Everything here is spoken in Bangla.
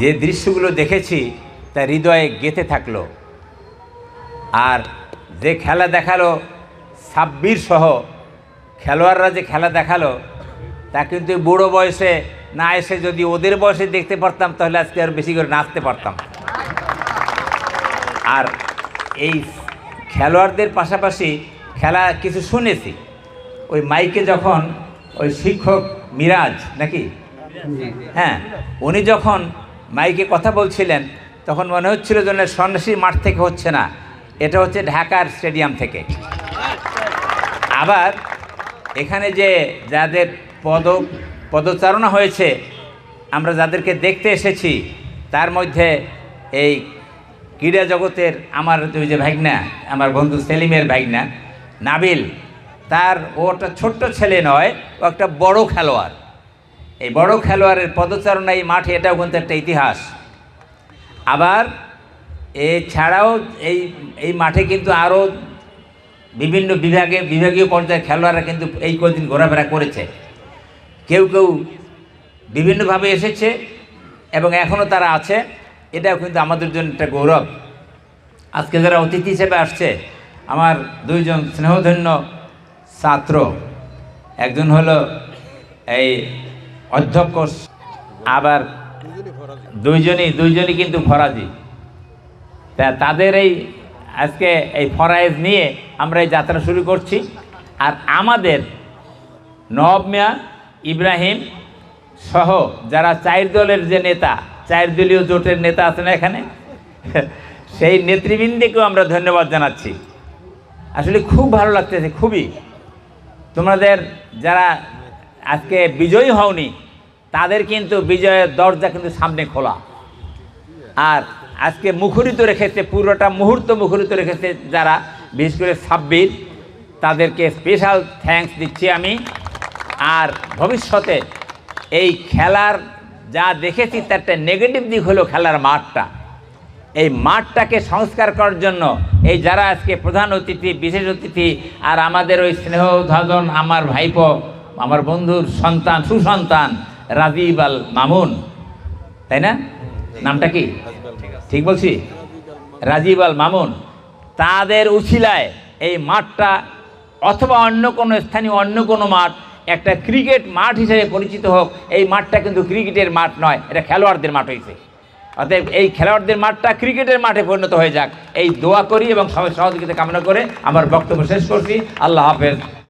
যে দৃশ্যগুলো দেখেছি, তা হৃদয়ে গেঁথে থাকল। আর যে খেলা দেখাল, সাব্বির সহ খেলোয়াড়রা যে খেলা দেখাল, তা কিন্তু বুড়ো বয়সে না এসে যদি ওদের বয়সে দেখতে পারতাম, তাহলে আজকে আর বেশি করে নাচতে পারতাম। আর এই খেলোয়াড়দের পাশাপাশি খেলা কিছু শুনেছি। ওই মাইকে যখন ওই শিক্ষক মিরাজ, নাকি? হ্যাঁ উনি যখন মাইকে কথা বলছিলেন, তখন মনে হচ্ছিল যেন সন্ন্যাসী মাঠ থেকে হচ্ছে না। এটা হচ্ছে ঢাকার স্টেডিয়াম থেকে। আবার এখানে যে যাদের পদ, পদচারণা হয়েছে, আমরা যাদেরকে দেখতে এসেছি, তার মধ্যে এই ক্রীড়া জগতের আমার ওই যে ভাগনা, আমার বন্ধু সেলিমের ভাগনা, নাবিল, তার ও একটা ছোট্ট ছেলে নয়, ও একটা বড় খেলোয়াড়। এই বড় খেলোয়াড়ের পদচারণা এই মাঠে, এটাও কিন্তু একটা ইতিহাস। আবার এছাড়াও এই এই মাঠে কিন্তু আরও বিভিন্ন বিভাগে, বিভাগীয় পর্যায়ে খেলোয়াড়রা কিন্তু এই কদিন ঘোরাফেরা করেছে। কেউ কেউ বিভিন্নভাবে এসেছে এবং এখনও তারা আছে। এটাও কিন্তু আমাদের জন্য একটা গৌরব। আজকে যারা অতিথি হিসেবে আসছে, আমার দুইজন স্নেহধন্য ছাত্র। একজন হলো এই অধ্যক্ষ আবার দুইজনই দুইজনই কিন্তু ফরাজি। তা তাদের এই আজকে এই ফরাইজ নিয়ে আমরা এই যাত্রা শুরু করছি। আর আমাদের নব মিয়া, ইব্রাহিম সহ যারা চার দলের যে নেতা, চার দলীয় জোটের নেতা আছেন এখানে, সেই নেতৃবৃন্দকেও আমরা ধন্যবাদ জানাচ্ছি। আসলে খুব ভালো লাগতেছে, খুবই। তোমাদের যারা আজকে বিজয়ী হওনি, তাদের কিন্তু বিজয়ের দরজা কিন্তু সামনে খোলা। আর আজকে মুখরিত রেখেছে, পুরোটা মুহূর্ত মুখরিত রেখেছে যারা, বিশেষ করে সাব্বির তাদেরকে স্পেশাল থ্যাঙ্কস দিচ্ছি আমি। আর ভবিষ্যতে এই খেলার যা দেখেছি তার একটা নেগেটিভ দিক হলো খেলার মাঠটা। এই মাঠটাকে সংস্কার করার জন্য এই যারা আজকে প্রধান অতিথি, বিশেষ অতিথি, আর আমাদের ওই স্নেহ ধাজন আমার ভাইপো আমার বন্ধুর সন্তান সুসন্তান রাজীব আল মামুন। তাই না? নামটা কি? ঠিক বলছি? রাজীব আল মামুন। তাদের উছিলায় এই মাঠটা অথবা অন্য কোনো স্থানীয় অন্য কোনো মাঠ একটা ক্রিকেট মাঠ হিসেবে পরিচিত হোক এই মাঠটা কিন্তু ক্রিকেটের মাঠ নয় এটা খেলোয়াড়দের মাঠ হয়েছে অতএব এই খেলোয়াড়দের মাঠটা ক্রিকেটের মাঠে পরিণত হয়ে যাক। এই দোয়া করি এবং সবাই সহযোগিতা কামনা করে আমার বক্তব্য শেষ করছি। আল্লাহ হাফেজ।